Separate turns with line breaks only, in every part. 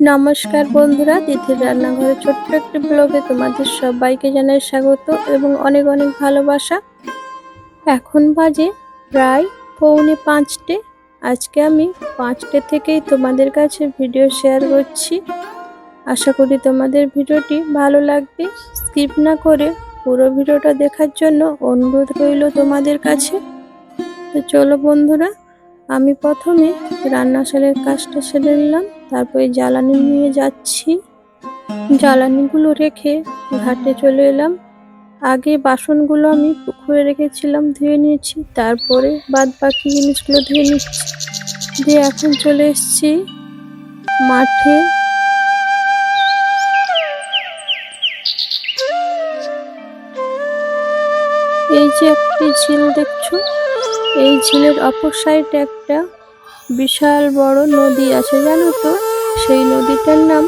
নমস্কার বন্ধুরা, তিথির রান্নাঘরে ছোট্ট একটি ব্লগে তোমাদের সবাইকে জানাই স্বাগত এবং অনেক অনেক ভালোবাসা। এখন বাজে প্রায় পৌনে পাঁচটে। আজকে আমি পাঁচটে থেকেই তোমাদের কাছে ভিডিও শেয়ার করছি। আশা করি তোমাদের ভিডিওটি ভালো লাগবে। স্কিপ না করে পুরো ভিডিওটা দেখার জন্য অনুরোধ রইল তোমাদের কাছে। তো চলো বন্ধুরা, আমি প্রথমে রান্নাশালের কাজটা সেরে নিলাম। তারপরে জ্বালানি নিয়ে যাচ্ছি। জ্বালানিগুলো রেখে ঘাটে চলে এলাম। আগে বাসনগুলো আমি পুকুরে রেখেছিলাম, ধুয়ে নিয়েছি। তারপরে বাদ বাকি জিনিসগুলো ধুয়ে নিচ্ছি। দিয়ে এখন চলে এসেছি মাঠে। এই যে একটি ঝিল দেখছ? এই ঝিলের অপর সাইডে একটা বিশাল বড় নদী আছে, জানো তো? সেই নদীটার নাম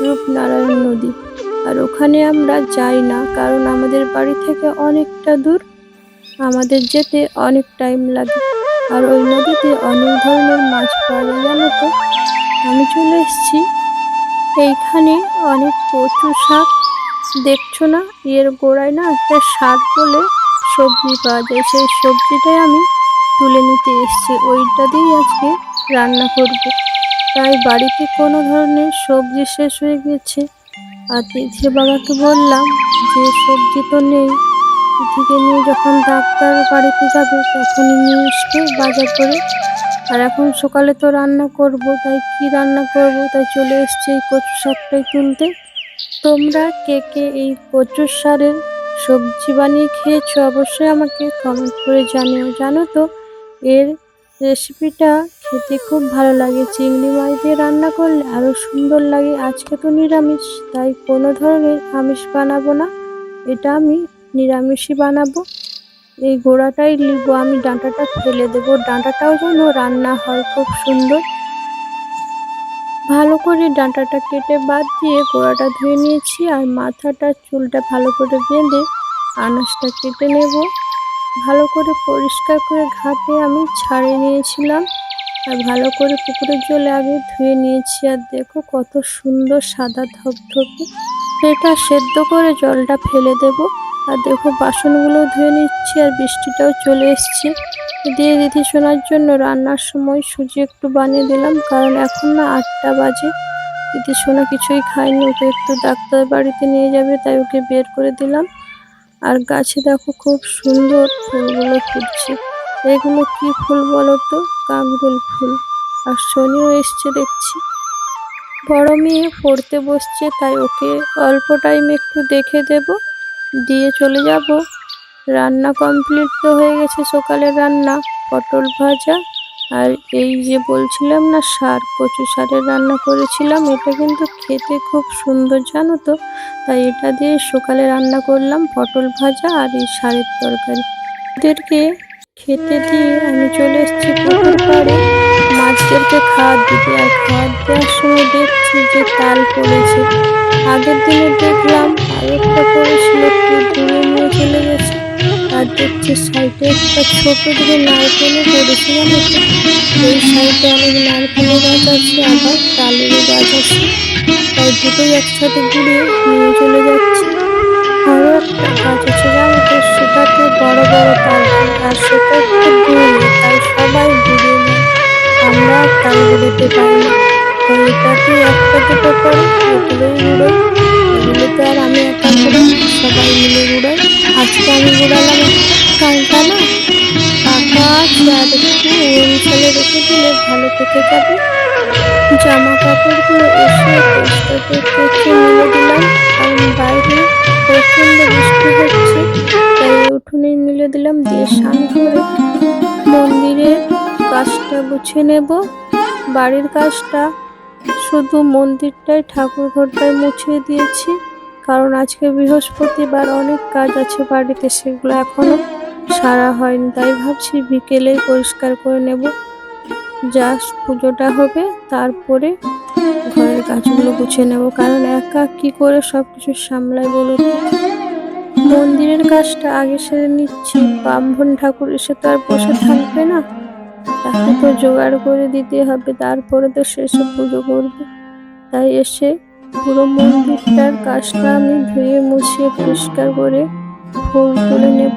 রূপনারায়ণ নদী। আর ওখানে আমরা যাই না, কারণ আমাদের বাড়ি থেকে অনেকটা দূর। আমাদের যেতে অনেক টাইম লাগে। আর ওই নদীতে অনেক ধরনের মাছ পাওয়া যায়, জানো তো? আমি চলে এসেছি। এইখানে অনেক কচু শাক। দেখছ না? এর গোড়ায় না একটা শাক বলে সবজি পাওয়া যায়। সেই সবজিটাই আমি তুলে নিতে এসেছি। ওইটা দিয়েই আজকে রান্না করব। তাই বাড়িতে কোনো ধরনের সবজি শেষ হয়ে গেছে। আর তিথি বাবাকে বললাম যে, সবজি তো নেই। তিথিকে নিয়ে যখন ডাক্তার বাড়িতে যাবে, তখনই নিয়ে আসবে বাজার করে। আর এখন সকালে তো রান্না করব, তাই কি রান্না করব? তাই চলে এসছে এই কচু শাকটাই তুলতে। তোমরা কে কে এই কচুর সারের সবজি বানিয়ে খেয়েছো, অবশ্যই আমাকে কমেন্ট করে জানিও। জানো তো এর রেসিপিটা খেতে খুব ভালো লাগে। চিংড়ি মাছ দিয়ে রান্না করলে আরও সুন্দর লাগে। আজকে তো নিরামিষ, তাই কোনো ধরনের আমিষ বানাবো না। এটা আমি নিরামিষই বানাবো। এই গোড়াটাই লিব আমি ডাঁটাটা ফেলে দেবো। ডাঁটাটাও যেন রান্না হয় খুব সুন্দর। ভালো করে ডাঁটাটা কেটে বাদ দিয়ে গোড়াটা ধুয়ে নিয়েছি আর মাথাটা চুলটা ভালো করে বেঁধে আনাজটা কেটে নেব। ভালো করে পরিষ্কার করে ঘাটে আমি ছাড়িয়ে নিয়েছিলাম। আর ভালো করে পুকুরের জলে আগে ধুয়ে নিয়েছি। আর দেখো কত সুন্দর সাদা ধপধপে এটা সেদ্ধ করে জলটা ফেলে দেব। আর দেখো বাসনগুলো ধুয়ে নিচ্ছি আর বৃষ্টিটাও চলে এসছে। দিয়ে দিদি শোনার জন্য রান্নার সময় সুজি একটু বানিয়ে দিলাম। কারণ এখন না আটটা বাজে। দিদি সোনা কিছুই খায়নি। ওকে একটু ডাক্তার বাড়িতে নিয়ে যাবে, তাই ওকে বের করে দিলাম। আর গাছে দেখো খুব সুন্দর ফুলগুলো ফুটছে। এগুলো কি ফুল বলো তো? কাকরুল ফুল। আর শনিও এসছে দেখছি। বড় মেয়ে পড়তে বসছে, তাই ওকে অল্প টাইম একটু দেখে দেব। দিয়ে চলে যাব। রান্না কমপ্লিট তো হয়ে গেছে সকালের রান্না, পটল ভাজা আর এই যে বলছিলাম না, সার, কচু সারের রান্না করেছিলাম, এটা কিন্তু খেতে খুব সুন্দর, জানো তো? তাই এটা দিয়ে সকালে রান্না করলাম পটল ভাজা আর এই সারের তরকারি। ওদেরকে খেতে দিয়ে আমি চলে এসেছি পুকুর মাছদেরকে খাওয়ার দিতে আর খাওয়ার দেওয়ার সময় দেখছি যে তাল পড়েছে। আগের দিনে দেখলাম আরেকটা পড়েছিল দূরে নিয়ে চলে গেছে। আর দেখছি সাইডে একটা ছোট দিকে নারকেলও পড়েছে জানো ওই সাইডে অনেক নারকেলের গাছ আছে, আবার তালেরও গাছ আছে। তাই দুটোই একসাথে ঘুরে নিয়ে চলে যাচ্ছে। আরও একটা গাছ আছে জানো তো, সেটাতে বড় বড় তাল আর সেটা একটু দূরে তাই সবাই দূরে আমরা তাল ঘুরতে পাই না। তাই এটাতে একটা করে কারণ বাইরে প্রচণ্ড বৃষ্টি তাই উঠোনে মিলে দিলাম, দিয়ে মন্দিরের বাড়ির কাজটা শুধু মন্দিরটাই ঠাকুর ঘরটাই মুছিয়ে দিয়েছি, কারণ আজকে বৃহস্পতিবার অনেক কাজ আছে বাড়িতে, সেগুলো এখনও সারা হয়নি, তাই ভাবছি বিকেলেই পরিষ্কার করে নেব। জাস্ট পুজোটা হবে, তারপরে ঘরের কাজগুলো গুছিয়ে নেব। কারণ একা কি করে সব কিছু সামলাই বলো মন্দিরের কাজটা আগে সেরে নিচ্ছি। ব্রাহ্মণ ঠাকুর এসে তো আর বসে থাকবে না। তাকে তো জোগাড় করে দিতে হবে, তারপরে তো শেষে পুজো করবে। তাই এসে পুরো মন্দিরটার কাজটা আমি ধুয়ে মুছিয়ে পরিষ্কার করে ফুল তুলে নেব।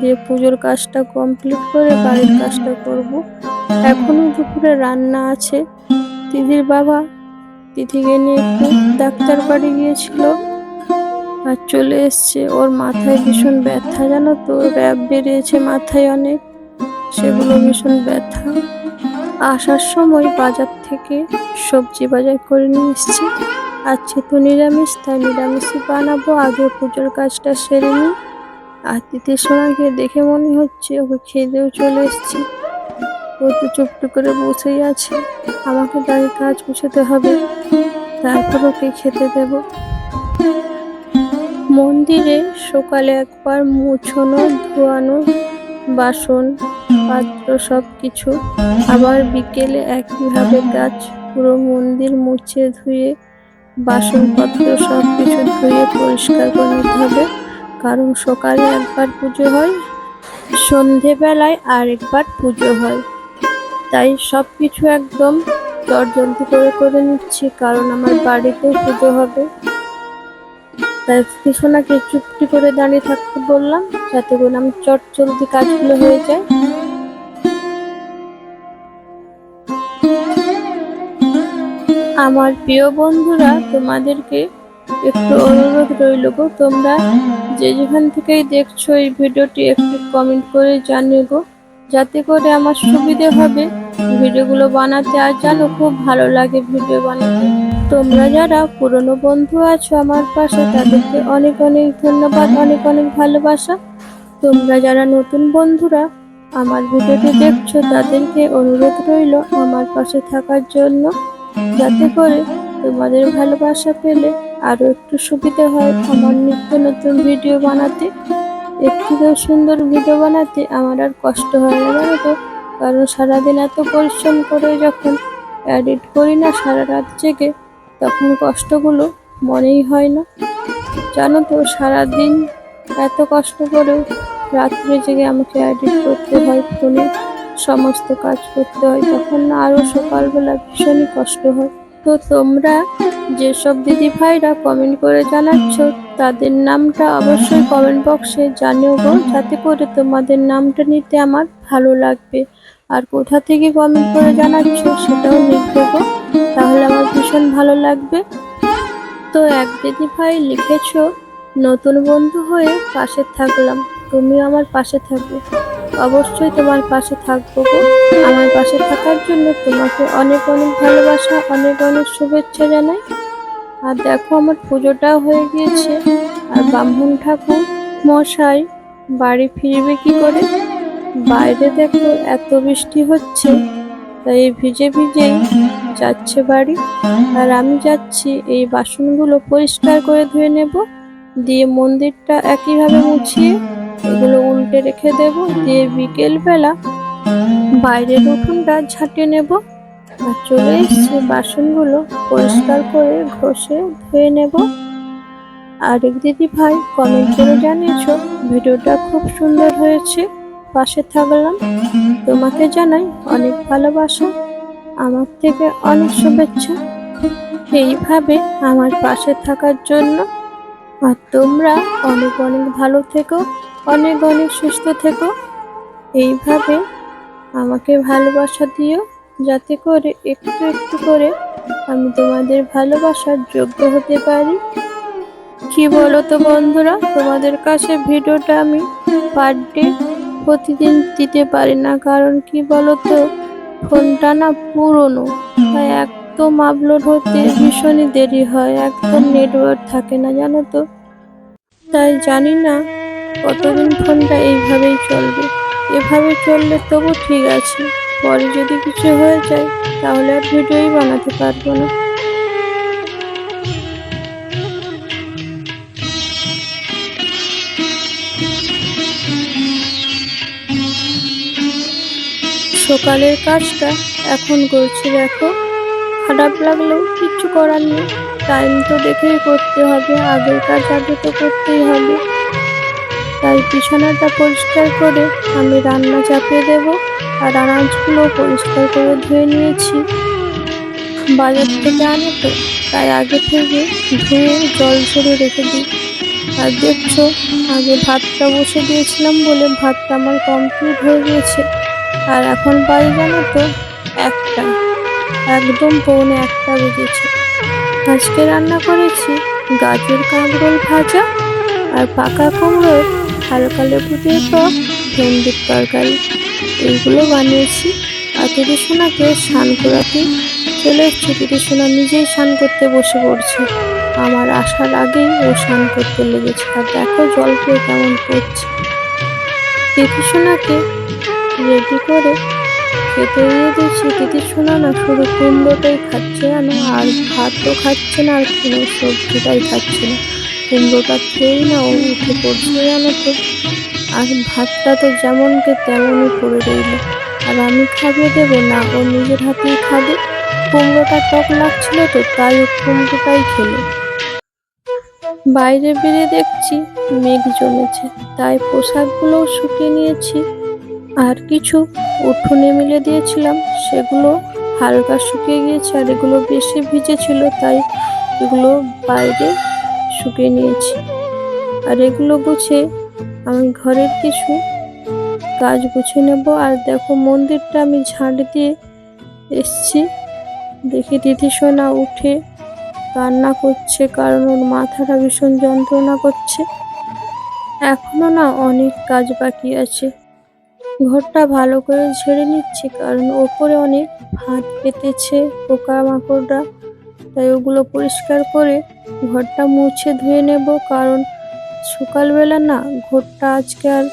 দিয়ে পুজোর কাজটা কমপ্লিট করে বাড়ির কাজটা করব। এখনও দুপুরে রান্না আছে। দিদির বাবা দিদিকে নিয়ে একটু ডাক্তার বাড়ি গিয়েছিল আর চলে এসছে। ওর মাথায় ভীষণ ব্যথা, জানো তো? র্যাব বেরিয়েছে মাথায় অনেক। সেগুলো ভীষণ ব্যথা। আসার সময় বাজার থেকে সবজি বাজার করে নিয়ে এসছি। আজকে তো নিরামিষ, তাই নিরামিষই বানাবো। আগে পুজোর কাজটা সেরে নিই। আর তিতে সোনাকে দেখে মনে হচ্ছে ওকে খেতেও চলে এসছি। তো চুপটু করে বসেই আছে। আমাকে তাকে কাজ গুছাতে হবে। তারপর ওকে খেতে দেব। মন্দিরে সকালে একবার মুছানো, ধোয়ানো বাসন পাত্র সব কিছু আবার বিকেলে একইভাবে কাজ, পুরো মন্দির মুছে ধুয়ে বাসনপত্র সব কিছু ধুয়ে পরিষ্কার করে নিতে হবে। কারণ সকালে একবার পুজো হয়, সন্ধেবেলায় আরেকবার পুজো হয়। তাই সব কিছু একদম জলদি করে করে নিচ্ছি, কারণ আমার বাড়িতে পুজো হবে। তাই পিছনাকে চুপটি করে দাঁড়িয়ে থাকতে বললাম, যাতে করে আমি চট জলদি কাজগুলো হয়ে যায়। আমার প্রিয় বন্ধুরা, তোমাদেরকে একটু অনুরোধ রইল গো, তোমরা যে যেখান থেকেই দেখছ এই ভিডিওটি একটু কমেন্ট করে জানিয়ে গো, যাতে করে আমার সুবিধে হবে। ভিডিওগুলো বানাতে আর জানো, খুব ভালো লাগে ভিডিও বানাতে। তোমরা যারা পুরনো বন্ধু আছো আমার পাশে, তাদেরকে অনেক অনেক ধন্যবাদ, অনেক অনেক ভালোবাসা। তোমরা যারা নতুন বন্ধুরা আমার ভিডিওটি দেখছ, তাদেরকে অনুরোধ রইল আমার পাশে থাকার জন্য, যাতে করে তোমাদের ভালোবাসা পেলে আরও একটু সুবিধে হয় আমার নিত্য নতুন ভিডিও বানাতে। একটু সুন্দর ভিডিও বানাতে আমার আর কষ্ট হয় না জানো তো? কারণ সারাদিন এত পরিশ্রম করে যখন এডিট করি না সারা রাত জেগে, তখন কষ্টগুলো মনেই হয় না। জানো তো, সারাদিন এত কষ্ট করেও রাত্রে জেগে আমাকে এডিট করতে হয়, ফোনে সমস্ত কাজ করতে হয়, তখন না আরও সকালবেলা ভীষণই কষ্ট হয়। তো তোমরা যেসব দিদি ভাইরা কমেন্ট করে জানাচ্ছ, তাদের নামটা অবশ্যই কমেন্ট বক্সে জানিও গো, যাতে করে তোমাদের নামটা নিতে আমার ভালো লাগবে। আর কোথা থেকে কমেন্ট করে জানাচ্ছ সেটাও লিখবে গো তাহলে আমার ভীষণ ভালো লাগবে। তো এক দিদি ভাই লিখেছ, নতুন বন্ধু হয়ে পাশে থাকলাম তুমি আমার পাশে থাকবে। অবশ্যই তোমার পাশে থাকব আমার পাশে থাকার জন্য তোমাকে অনেক অনেক ভালোবাসা, অনেক অনেক শুভেচ্ছা জানাই। আর দেখো আমার পুজোটাও হয়ে গিয়েছে। আর ব্রাহ্মণ ঠাকুর মশাই বাড়ি ফিরবে কি করে? বাইরে দেখো এত বৃষ্টি হচ্ছে, তাই ভিজে ভিজেই যাচ্ছে বাড়ি। আর আমি যাচ্ছি এই বাসনগুলো পরিষ্কার করে ধুয়ে নেব, দিয়ে মন্দিরটা একইভাবে মুছিয়ে এগুলো উল্টে রেখে দেব, দিয়ে বিকেলবেলা বাইরের উঠোনটা ঝাঁটিয়ে নেব। আর চলে এসছে বাসনগুলো পরিষ্কার করে ঘষে ধুয়ে নেব। আরেক দিদি ভাই কমেন্ট করে জানিয়েছ, ভিডিওটা খুব সুন্দর হয়েছে। পাশে থাকলাম। তোমাকে জানাই অনেক ভালোবাসা, আমার থেকে অনেক শুভেচ্ছা। এইভাবে আমার পাশে থাকার জন্য আর তোমরা অনেক অনেক ভালো থেকো, অনেক অনেক সুস্থ থেকো। এইভাবে আমাকে ভালোবাসা দিও, যাতে করে একটু একটু করে আমি তোমাদের ভালোবাসার যোগ্য হতে পারি। কি বলো তো বন্ধুরা, তোমাদের কাছে ভিডিওটা আমি পার ডে প্রতিদিন দিতে পারি না, কারণ কি বলো তো ফোনটা না পুরনো। একদম আপলোড হতে ভীষণই দেরি হয়, একদম নেটওয়ার্ক থাকে না, জানো তো? তাই জানি না কতদিন ফোনটা এইভাবেই চলবে। এভাবে চললে তবু ঠিক আছে, পরে যদি কিছু হয়ে যায় তাহলে আর ভিডিওই বানাতে পারব না। সকালের কাজটা এখন করছি দেখো। খারাপ লাগলেও কিচ্ছু করার নেই। টাইম তো দেখেই করতে হবে, আগের কাজ আগে তো করতেই হবে। তাই বিছানাটা পরিষ্কার করে আমি রান্না চাপিয়ে দেব আর আনাজগুলো পরিষ্কার করে ধুয়ে নিয়েছি। বাজার থেকে আনে তো, তাই আগে থেকে ধুয়ে জল ঝরে রেখে দিই। আর দেখছ, আগে ভাতটা বসে দিয়েছিলাম বলে ভাতটা আমার কমপ্লিট হয়ে গিয়েছে। আর এখন বাড়ি জানো তো একটা। একদম পৌনে একটা বেজেছে। আজকে রান্না করেছি গাজর কাঁকরোল ভাজা আর পাকা কুমড়োর হালকা লেবু দিয়ে টক ভেন্ডির তরকারি। এইগুলো বানিয়েছি। আর দিদি সোনাকে স্নান করাতে চলে এসছে। দিদি সোনা নিজেই স্নান করতে বসে পড়ছে। আমার আসার আগেই ও স্নান করতে লেগেছে। আর দেখো জল পেয়ে কেমন পড়ছে দিদি সোনাকে রেডি করে খেতে দিয়ে দিয়েছি দিদি শোনা না, শুধু কুমড়োটাই খাচ্ছে জানো, আর ভাতও খাচ্ছে না, আর কোনো সবজিটাই খাচ্ছে না। কুমড়োটা খেয়েই না ও উঠে পড়ছে জানো তো। আর ভাতটা তো যেমনকে তেমনই করে রইল। আর আমি খাইয়ে দেবো? না, ও নিজের হাতেই খাবে। কুমড়োটা টক লাগছিল তো, তাই ও কুমড়োটাই খেলো। বাইরে বেরিয়ে দেখছি মেঘ জমেছে, তাই পোশাকগুলোও শুকিয়ে নিয়েছি। আর কিছু উঠোনে মিলে দিয়েছিলাম। সেগুলো হালকা শুকিয়ে গিয়েছে আর এগুলো বেশি ভিজে ছিল তাই এগুলো বাইরে শুকিয়ে নিয়েছি। আর এগুলো গুছিয়ে আমি ঘরের কিছু কাজ গুছিয়ে নেব। আর দেখো মন্দিরটা আমি ঝাঁট দিয়ে এসছি। দেখি দিদি সোনা উঠে রান্না করছে কারণ ওর মাথাটা ভীষণ যন্ত্রণা করছে। এখনও না অনেক কাজ বাকি আছে। ঘরটা ভালো করে ঝেড়ে নিচ্ছি, কারণ ওপরে অনেক ভাত পেতেছে পোকামাকড়রা। তাই ওগুলো পরিষ্কার করে ঘরটা মুছে ধুয়ে নেব, কারণ সকালবেলা না ঘরটা আজকে আর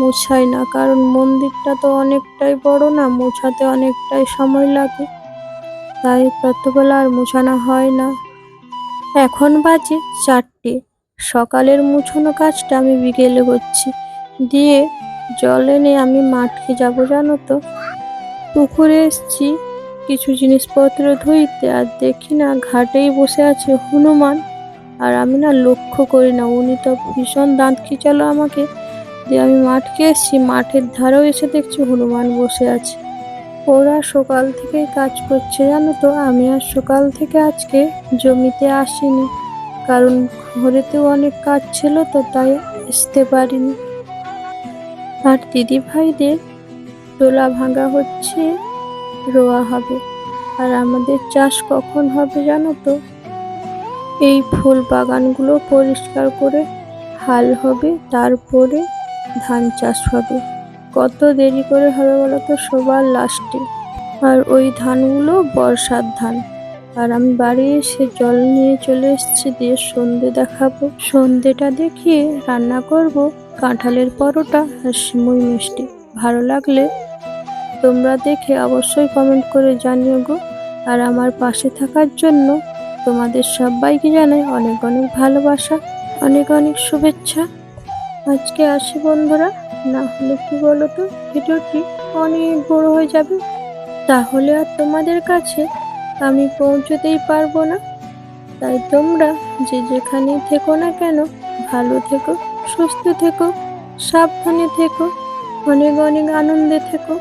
মোছাই না, কারণ মন্দিরটা তো অনেকটাই বড় না, মোছাতে অনেকটাই সময় লাগে। তাই ততবেলা আর মোছানো হয় না। এখন বাজে চারটে। সকালের মুছানো কাজটা আমি বিকেলে করছি। দিয়ে জল এনে আমি মাঠকে যাব, জানো তো? পুকুরে এসছি, কিছু জিনিসপত্র ধুইতে, আর দেখি না ঘাটেই বসে আছে হনুমান। আর আমি না লক্ষ্য করি না, উনি তো ভীষণ দাঁত খিচালো আমাকে। দিয়ে আমি মাঠকে এসছি, মাঠের ধারেও এসে দেখছি হনুমান বসে আছে। ওরা সকাল থেকেই কাজ করছে, জানো তো? আমি আর সকাল থেকে আজকে জমিতে আসিনি। কারণ ঘরেতেও অনেক কাজ ছিল তো, তাই আসতে পারিনি। আর দিদি ভাইদের তোলা ভাঙা হচ্ছে, রোয়া হবে। আর আমাদের চাষ কখন হবে জানো তো? এই ফুল বাগানগুলো পরিষ্কার করে হাল হবে, তারপরে ধান চাষ হবে। কত দেরি করে হবে বলো তো সবার লাস্টে? আর ওই ধানগুলো বর্ষার ধান। আর আমি বাড়ি এসে জল নিয়ে চলে এসেছি, দিয়ে সন্ধে দেখাবো। সন্ধেটা দেখিয়ে রান্না করব। কাঁঠালের পরোটা আর সিমুই মিষ্টি। ভালো লাগলে তোমরা দেখে অবশ্যই কমেন্ট করে জানিও গো। আর আমার পাশে থাকার জন্য তোমাদের সবাইকে জানাই অনেক অনেক ভালোবাসা, অনেক অনেক শুভেচ্ছা। আজকে আসি বন্ধুরা, না হলে কি বলো তো ভিডিওটি অনেক বড় হয়ে যাবে। তাহলে আর তোমাদের কাছে আমি পৌঁছতেই পারব না। তাই তোমরা যে যেখানেই থেকো না কেন, ভালো থেকো। সুস্থ থেকো সাবধানে থেকো অনেক অনেক আনন্দে থেকো।